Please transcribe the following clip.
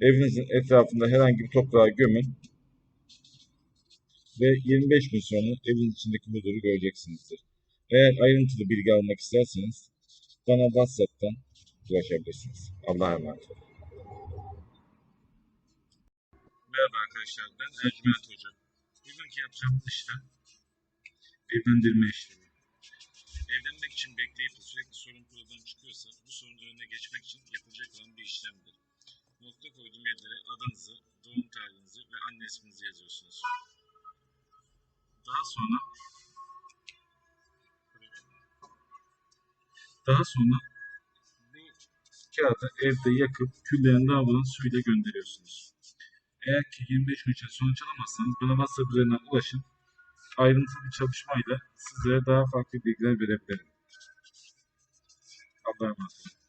Evinizin etrafında herhangi bir toprağa gömün ve 25 gün sonra evin içindeki huzuru göreceksinizdir. Eğer ayrıntılı bilgi almak isterseniz bana WhatsApp'tan ulaşabilirsiniz. Allah'a emanet olun. Merhaba arkadaşlar, ben Ercüment Hoca. Bugünkü yapacağımız işlem evlendirme işlemi. Evlenmek için bekleyip sürekli sorun problem çıkıyorsa bu sorunun önüne geçmek için yapılacak koyduğum yerlere adınızı, doğum tarihinizi ve anne isminizi yazıyorsunuz. Daha sonra daha sonra bu kağıdı evde yakıp küllerini dağılan suyla gönderiyorsunuz. Eğer ki 25 gün içinde sonuç alamazsanız bana WhatsApp üzerinden ulaşın. Ayrıntılı bir çalışmayla sizlere daha farklı bilgiler verebilirim. Allah'a emanet olun.